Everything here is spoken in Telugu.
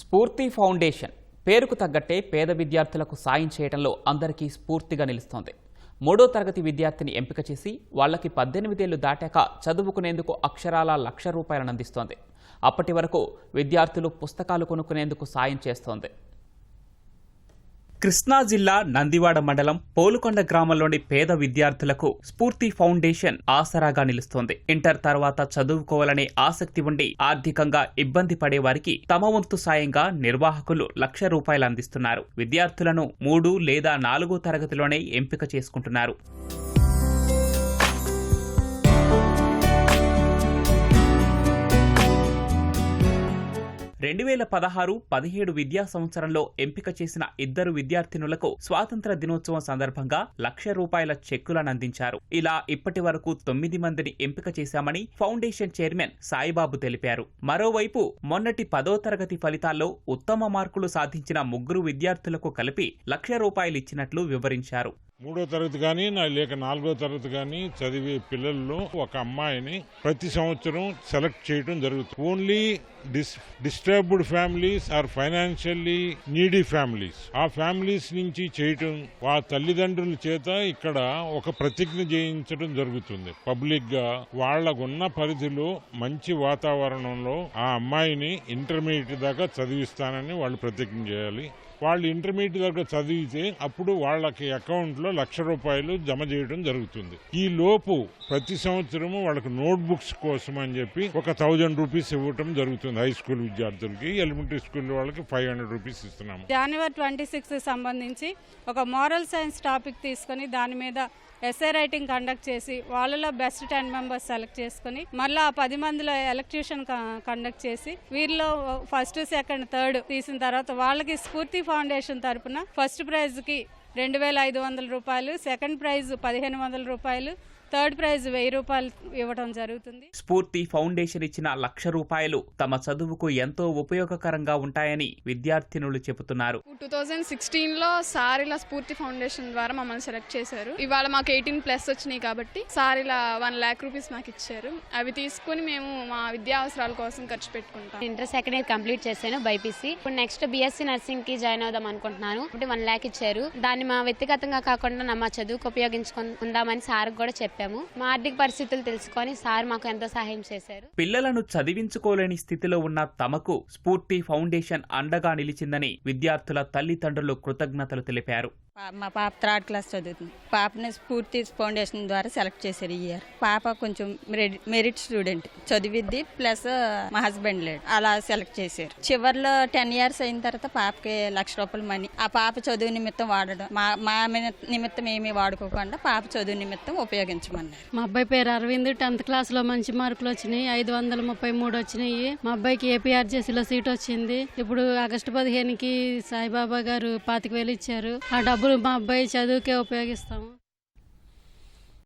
స్ఫూర్తి ఫౌండేషన్ పేరుకు తగ్గట్టే పేద విద్యార్థులకు సాయం చేయడంలో అందరికీ స్ఫూర్తిగా నిలుస్తోంది. మూడో తరగతి విద్యార్థిని ఎంపిక చేసి వాళ్ళకి పద్దెనిమిదేళ్ళు దాటాక చదువుకునేందుకు అక్షరాల లక్ష రూపాయలను అందిస్తోంది. అప్పటి వరకు విద్యార్థులు పుస్తకాలు కొనుక్కునేందుకు సాయం చేస్తోంది. కృష్ణా జిల్లా నందివాడ మండలం పోలుకొండ గ్రామంలోని పేద విద్యార్థులకు స్ఫూర్తి ఫౌండేషన్ ఆసరాగా నిలుస్తోంది. ఇంటర్ తర్వాత చదువుకోవాలనే ఆసక్తి ఉండి ఆర్థికంగా ఇబ్బంది పడే వారికి తమ వంతు సాయంగా నిర్వాహకులు లక్ష రూపాయలు అందిస్తున్నారు విద్యార్థులను మూడు లేదా నాలుగో తరగతిలోనే ఎంపిక చేసుకుంటున్నారు. రెండు వేల పదహారు పదిహేడు విద్యా సంవత్సరంలో ఎంపిక చేసిన ఇద్దరు విద్యార్థినులకు స్వాతంత్ర దినోత్సవం సందర్భంగా లక్ష రూపాయల చెక్కులను అందించారు ఇలా ఇప్పటి వరకు తొమ్మిది మందిని ఎంపిక చేశామని ఫౌండేషన్ చైర్మన్ సాయిబాబు తెలిపారు. మరోవైపు మొన్నటి పదో తరగతి ఫలితాల్లో ఉత్తమ మార్కులు సాధించిన ముగ్గురు విద్యార్థులకు కలిపి లక్ష రూపాయలిచ్చినట్లు వివరించారు. మూడో తరగతి కానీ నా లేక నాలుగో తరగతి కానీ చదివే పిల్లల్లో ఒక అమ్మాయిని ప్రతి సంవత్సరం సెలెక్ట్ చేయడం జరుగుతుంది. Only dis disturbed families or financially needy families ఆ ఫ్యామిలీస్ నుంచి చేయటం ఆ తల్లిదండ్రుల చేత ఇక్కడ ఒక ప్రతిజ్ఞ చేయించడం జరుగుతుంది. పబ్లిక్గా వాళ్ళకున్న పరిధిలో మంచి వాతావరణంలో ఆ అమ్మాయిని ఇంటర్మీడియట్ దాకా చదివిస్తానని వాళ్ళు ప్రతిజ్ఞ చేయాలి. వాళ్ళు ఇంటర్మీడియట్ దాకా చదివితే అప్పుడు వాళ్ళకి అకౌంట్లో లక్ష రూపాయలు జమ చేయడం జరుగుతుంది. ఈ లోపు ప్రతి సంవత్సరము వాళ్ళకి నోట్ బుక్స్ కోసం అని చెప్పి ఒక థౌజండ్ రూపీస్ ఇవ్వటం జరుగుతుంది హై స్కూల్ విద్యార్థులకి ఎలిమెంటరీ స్కూల్ వాళ్ళకి ఫైవ్ హండ్రెడ్ రూపీస్ ఇస్తున్నాము. జనవరి ట్వంటీ సిక్స్త్ సంబంధించి ఒక మోరల్ సైన్స్ టాపిక్ తీసుకొని దాని మీద ఎస్ఏ రైటింగ్ కండక్ట్ చేసి వాళ్ళలో బెస్ట్ టెన్ మెంబర్స్ సెలెక్ట్ చేసుకొని మళ్ళీ ఆ పది మందిలో ఎలక్ట్రీషియన్ కండక్ట్ చేసి వీరిలో ఫస్ట్ సెకండ్ థర్డ్ తీసిన తర్వాత వాళ్ళకి స్ఫూర్తి ఫౌండేషన్ తరపున ఫస్ట్ ప్రైజ్కి రెండు వేల ఐదు వందల రూపాయలు సెకండ్ ప్రైజ్ పదిహేను వందల రూపాయలు థర్డ్ ప్రైజ్ వెయ్యి రూపాయలు ఇవ్వడం జరుగుతుంది. స్ఫూర్తి ఫౌండేషన్ ఇచ్చిన లక్ష రూపాయలు తమ చదువుకు ఎంతో ఉపయోగకరంగా ఉంటాయని విద్యార్థినులు చెబుతున్నారు. టూ థౌజండ్ సిక్స్టీన్లో సార్ ఇలా స్ఫూర్తి ఫౌండేషన్ ద్వారా మమ్మల్ని సెలెక్ట్ చేశారు. ఇవాళ మాకు ఎయిటీన్ ప్లస్ వచ్చినాయి కాబట్టి సార్ ఇలా వన్ ల్యాక్ రూపీస్ మాకు ఇచ్చారు. అవి తీసుకుని మేము మా విద్యా అవసరాల కోసం ఖర్చు పెట్టుకుంటాం. ఇంటర్ సెకండ్ ఇయర్ కంప్లీట్ చేశాను బైపీసీ. ఇప్పుడు నెక్స్ట్ బీఎస్సీ నర్సింగ్కి జాయిన్ అవుదాం అనుకుంటున్నాను. ఇప్పుడు వన్ ల్యాక్ ఇచ్చారు. దాన్ని మా వ్యక్తిగతంగా కాకుండా నా మా చదువుకు ఉపయోగించుకుందామని సార్ కూడా చెప్పాము. మా ఆర్థిక పరిస్థితులు తెలుసుకొని సార్ మాకు ఎంతో సహాయం చేశారు. పిల్లలను చదివించుకోలేని స్థితిలో ఉన్న తమకు స్ఫూర్తి ఫౌండేషన్ అండగా నిలిచిందని విద్యార్థుల తల్లిదండ్రులు కృతజ్ఞతలు తెలిపారు. మా పాప థర్డ్ క్లాస్ చదువుతుంది. పాపని స్ఫూర్తి ఫౌండేషన్ ద్వారా సెలెక్ట్ చేశారు ఈ ఇయర్. పాప కొంచెం మెరి- మెరిట్ స్టూడెంట్. చదివిద్ది ప్లస్ మా హస్బెండ్ లేడు. అలా సెలెక్ట్ చేశారు. చివర్లో టెన్ ఇయర్స్ అయిన తర్వాత పాపకి లక్ష రూపాయలు మనీ. ఆ పాప చదువు నిమిత్తం వాడడం. మా మా నిమిత్తం ఏమీ వాడుకోకుండా పాప చదువు నిమిత్తం ఉపయోగించమన్నారు. మా అబ్బాయి పేరు అరవింద్. టెన్త్ క్లాస్లో మంచి మార్కులు వచ్చినాయి. ఐదు వందల ముప్పై మూడు వచ్చినాయి. మా అబ్బాయికి ఏపీఆర్జేసీలో సీట్ వచ్చింది. ఇప్పుడు ఆగస్టు పదిహేనుకి సాయిబాబా గారు పాతిక వేలు ఇచ్చారు. ఆ డబ్బు మా అబ్బాయి చదువుకే ఉపయోగిస్తాము